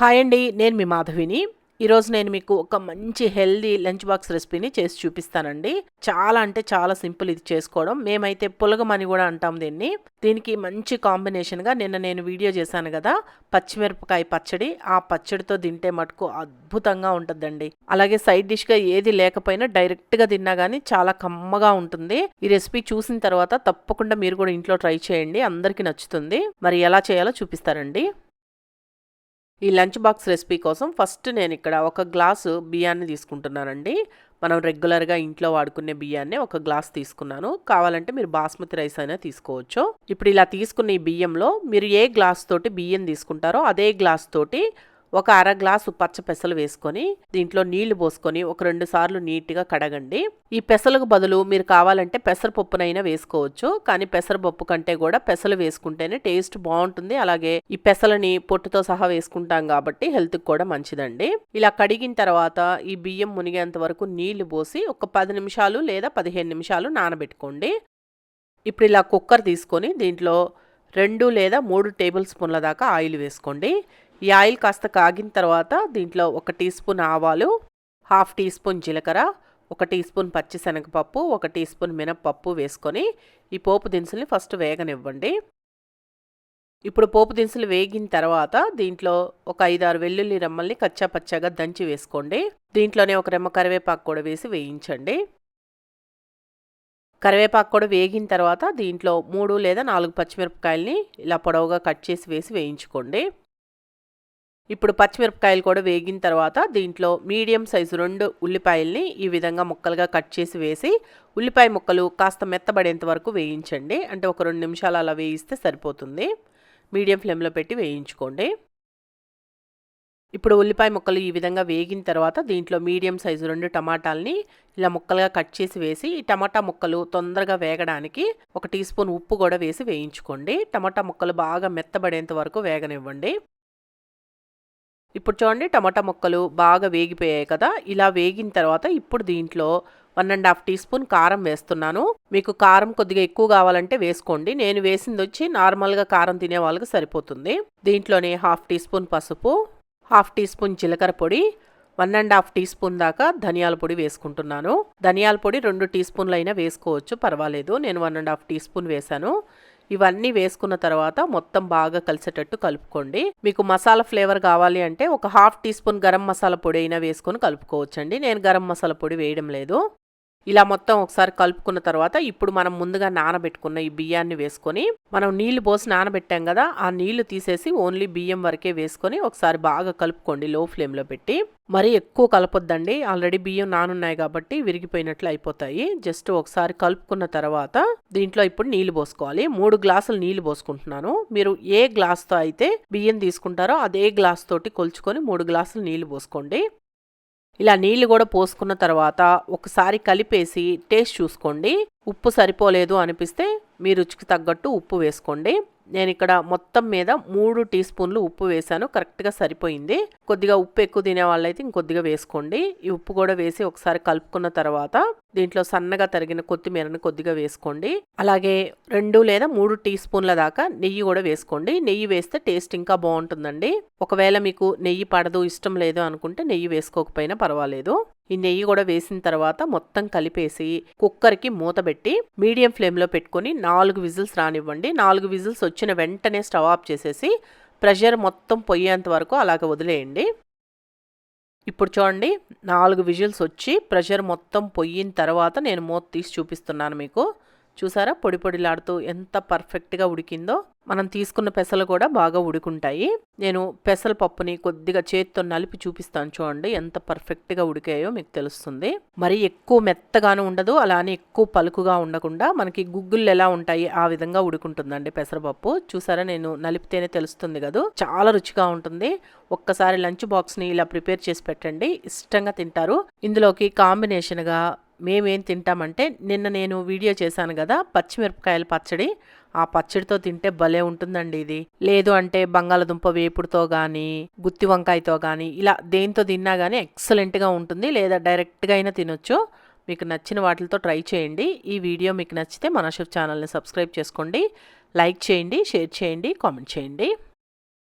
Hi అండి నేను మీ మాధవిని. ఈరోజు నేను మీకు ఒక మంచి హెల్దీ లంచ్ బాక్స్ రెసిపీని చేసి చూపిస్తానండి. చాలా అంటే చాలా సింపుల్ ఇది చేసుకోవడం. మేమైతే పులగమని కూడా అంటాం దీన్ని. దీనికి మంచి కాంబినేషన్గా నిన్న నేను వీడియో చేశాను కదా పచ్చిమిరపకాయ పచ్చడి. ఆ పచ్చడితో తింటే మటుకు అద్భుతంగా ఉంటుందండి. అలాగే సైడ్ డిష్గా ఏది లేకపోయినా డైరెక్ట్గా తిన్నా కానీ చాలా కమ్మగా ఉంటుంది. ఈ రెసిపీ చూసిన తర్వాత తప్పకుండా మీరు కూడా ఇంట్లో ట్రై చేయండి. అందరికీ నచ్చుతుంది. మరి ఎలా చేయాలో చూపిస్తారండి ఈ లంచ్ బాక్స్ రెసిపీ కోసం ఫస్ట్ నేను ఇక్కడ ఒక గ్లాసు బియ్యాన్ని తీసుకుంటున్నానండి. మనం రెగ్యులర్గా ఇంట్లో వాడుకునే బియ్యాన్ని ఒక గ్లాస్ తీసుకున్నాను. కావాలంటే మీరు బాస్మతి రైస్ అయినా తీసుకోవచ్చు. ఇప్పుడు ఇలా తీసుకున్న ఈ బియ్యంలో మీరు ఏ గ్లాస్ తోటి బియ్యం తీసుకుంటారో అదే గ్లాస్ తోటి ఒక అర గ్లాసు పచ్చ పెసలు వేసుకొని దీంట్లో నీళ్ళు పోసుకొని ఒక రెండు సార్లు నీట్గా కడగండి. ఈ పెసలకు బదులు మీరు కావాలంటే పెసరపప్పునైనా వేసుకోవచ్చు. కానీ పెసరపప్పు కంటే కూడా పెసలు వేసుకుంటేనే టేస్ట్ బాగుంటుంది. అలాగే ఈ పెసలని పొట్టుతో సహా వేసుకుంటాం కాబట్టి హెల్త్కి కూడా మంచిదండి. ఇలా కడిగిన తర్వాత ఈ బియ్యం మునిగేంత వరకు నీళ్ళు పోసి ఒక పది నిమిషాలు లేదా పదిహేను నిమిషాలు నానబెట్టుకోండి. ఇప్పుడు ఇలా కుక్కర్ తీసుకొని దీంట్లో రెండు లేదా మూడు టేబుల్ స్పూన్ల దాకా ఆయిల్ వేసుకోండి. ఈ ఆయిల్ కాస్త కాగిన తర్వాత దీంట్లో ఒక టీ స్పూన్ ఆవాలు హాఫ్ టీ స్పూన్ జీలకర్ర ఒక టీ స్పూన్ పచ్చిశనగపప్పు ఒక టీ స్పూన్ మినప్పప్పు వేసుకొని ఈ పోపు దినుసుల్ని ఫస్ట్ వేగనివ్వండి. ఇప్పుడు పోపు దినుసులు వేగిన తర్వాత దీంట్లో ఒక ఐదారు వెల్లుల్లి రెమ్మల్ని కచ్చా పచ్చాగా దంచి వేసుకోండి. దీంట్లోనే ఒక రెమ్మ కరివేపాకు కూడా వేసి వేయించండి. కరివేపాకు కూడా వేగిన తర్వాత దీంట్లో మూడు లేదా నాలుగు పచ్చిమిరపకాయల్ని ఇలా పొడవుగా కట్ చేసి వేసి వేయించుకోండి. ఇప్పుడు పచ్చిమిరపకాయలు కూడా వేగిన తర్వాత దీంట్లో మీడియం సైజు రెండు ఉల్లిపాయల్ని ఈ విధంగా ముక్కలుగా కట్ చేసి వేసి ఉల్లిపాయ ముక్కలు కాస్త మెత్తబడేంత వరకు వేయించండి. అంటే ఒక రెండు నిమిషాలు అలా వేయిస్తే సరిపోతుంది. మీడియం ఫ్లేమ్లో పెట్టి వేయించుకోండి. ఇప్పుడు ఉల్లిపాయ ముక్కలు ఈ విధంగా వేగిన తర్వాత దీంట్లో మీడియం సైజు రెండు టమాటాలని ఇలా ముక్కలుగా కట్ చేసి వేసి ఈ టమాటా ముక్కలు తొందరగా వేగడానికి ఒక టీ స్పూన్ ఉప్పు కూడా వేసి వేయించుకోండి. టమాటా ముక్కలు బాగా మెత్తబడేంత వరకు వేగనివ్వండి. ఇప్పుడు చూడండి టమాటా ముక్కలు బాగా వేగిపోయాయి కదా. ఇలా వేగిన తర్వాత ఇప్పుడు దీంట్లో one and half teaspoon కారం వేస్తున్నాను. మీకు కారం కొద్దిగా ఎక్కువ కావాలంటే వేసుకోండి. నేను వేసింది వచ్చి నార్మల్గా కారం తినే వాళ్ళకి సరిపోతుంది. దీంట్లోనే హాఫ్ టీ స్పూన్ పసుపు హాఫ్ టీ స్పూన్ జీలకర్ర పొడి one and half teaspoon దాకా ధనియాల పొడి వేసుకుంటున్నాను. ధనియాల పొడి రెండు టీ స్పూన్లు అయినా వేసుకోవచ్చు పర్వాలేదు. నేను one and half teaspoon వేశాను. ఇవన్నీ వేసుకున్న తర్వాత మొత్తం బాగా కలిసేటట్టు కలుపుకోండి. మీకు మసాలా ఫ్లేవర్ కావాలి అంటే ఒక half teaspoon garam masala పొడి అయినా వేసుకొని కలుపుకోవచ్చండి. నేను గరం మసాలా పొడి వేయడం లేదు. ఇలా మొత్తం ఒకసారి కలుపుకున్న తర్వాత ఇప్పుడు మనం ముందుగా నానబెట్టుకున్న ఈ బియ్యాన్ని వేసుకొని మనం నీళ్ళు పోసి నానబెట్టాం కదా ఆ నీళ్ళు తీసేసి ఓన్లీ బియ్యం వరకే వేసుకొని ఒకసారి బాగా కలుపుకోండి లో ఫ్లేమ్లో పెట్టి. మరీ ఎక్కువ కలపొద్దండి ఆల్రెడీ బియ్యం నానున్నాయి కాబట్టి విరిగిపోయినట్లు అయిపోతాయి. జస్ట్ ఒకసారి కలుపుకున్న తర్వాత దీంట్లో ఇప్పుడు నీళ్ళు పోసుకోవాలి. మూడు గ్లాసులు నీళ్ళు పోసుకుంటున్నాను. మీరు ఏ గ్లాస్తో అయితే బియ్యం తీసుకుంటారో అదే గ్లాస్ తోటి కొలుచుకొని మూడు గ్లాసులు నీళ్ళు పోసుకోండి. ఇలా నీళ్ళు కూడా పోసుకున్న తర్వాత ఒకసారి కలిపేసి టేస్ట్ చూసుకోండి. ఉప్పు సరిపోలేదు అనిపిస్తే మీ రుచికి తగ్గట్టు ఉప్పు వేసుకోండి. నేను ఇక్కడ మొత్తం మీద మూడు టీ స్పూన్లు ఉప్పు వేసాను కరెక్ట్గా సరిపోయింది. కొద్దిగా ఉప్పు ఎక్కువ తినే వాళ్ళైతే ఇంకొద్దిగా వేసుకోండి. ఈ ఉప్పు కూడా వేసి ఒకసారి కలుపుకున్న తర్వాత దీంట్లో సన్నగా తరిగిన కొత్తిమీరని కొద్దిగా వేసుకోండి. అలాగే రెండు లేదా మూడు టీ స్పూన్ల దాకా నెయ్యి కూడా వేసుకోండి. నెయ్యి వేస్తే టేస్ట్ ఇంకా బాగుంటుందండి. ఒకవేళ మీకు నెయ్యి పడదు ఇష్టం లేదు అనుకుంటే నెయ్యి వేసుకోకపోయినా పర్వాలేదు. ఈ నెయ్యి కూడా వేసిన తర్వాత మొత్తం కలిపేసి కుక్కర్కి మూత పెట్టి మీడియం ఫ్లేమ్లో పెట్టుకొని నాలుగు విజిల్స్ రానివ్వండి. నాలుగు విజిల్స్ వచ్చిన వెంటనే స్టవ్ ఆఫ్ చేసేసి ప్రెషర్ మొత్తం పొయ్యేంత వరకు అలాగ వదిలేయండి. ఇప్పుడు చూడండి నాలుగు విజిల్స్ వచ్చి ప్రెషర్ మొత్తం పొయ్యిన తర్వాత నేను మూత తీసి చూపిస్తున్నాను మీకు. చూసారా? పొడి పొడిలాడుతూ ఎంత పర్ఫెక్ట్గా ఉడికిందో. మనం తీసుకున్న పెసలు కూడా బాగా ఉడుకుంటాయి. నేను పెసల పప్పుని కొద్దిగా చేతితో నలిపి చూపిస్తాను చూడండి ఎంత పర్ఫెక్ట్గా ఉడికాయో మీకు తెలుస్తుంది. మరి ఎక్కువ మెత్తగాను ఉండదు అలానే ఎక్కువ పలుకుగా ఉండకుండా మనకి గుగ్గులు ఎలా ఉంటాయి ఆ విధంగా ఉడుకుంటుందండి పెసరపప్పు చూసారా? నేను నలిపితేనే తెలుస్తుంది కదా. చాలా రుచిగా ఉంటుంది. ఒక్కసారి లంచ్ బాక్స్ని ఇలా ప్రిపేర్ చేసి పెట్టండి. ఇష్టంగా తింటారు. ఇందులోకి కాంబినేషన్గా మేమేం తింటామంటే నిన్న నేను వీడియో చేశాను కదా పచ్చిమిరపకాయల పచ్చడి. ఆ పచ్చడితో తింటే భలే ఉంటుందండి ఇది. లేదు అంటే బంగాళదుంప వేపుడుతో కానీ గుత్తి వంకాయతో కానీ ఇలా దేంతో తిన్నా కానీ ఎక్సలెంట్గా ఉంటుంది. లేదా డైరెక్ట్గా అయినా తినొచ్చు. మీకు నచ్చిన వాటితో ట్రై చేయండి. ఈ వీడియో మీకు నచ్చితే మన షెఫ్ ఛానల్ని సబ్స్క్రైబ్ చేసుకోండి. లైక్ చేయండి షేర్ చేయండి కామెంట్ చేయండి.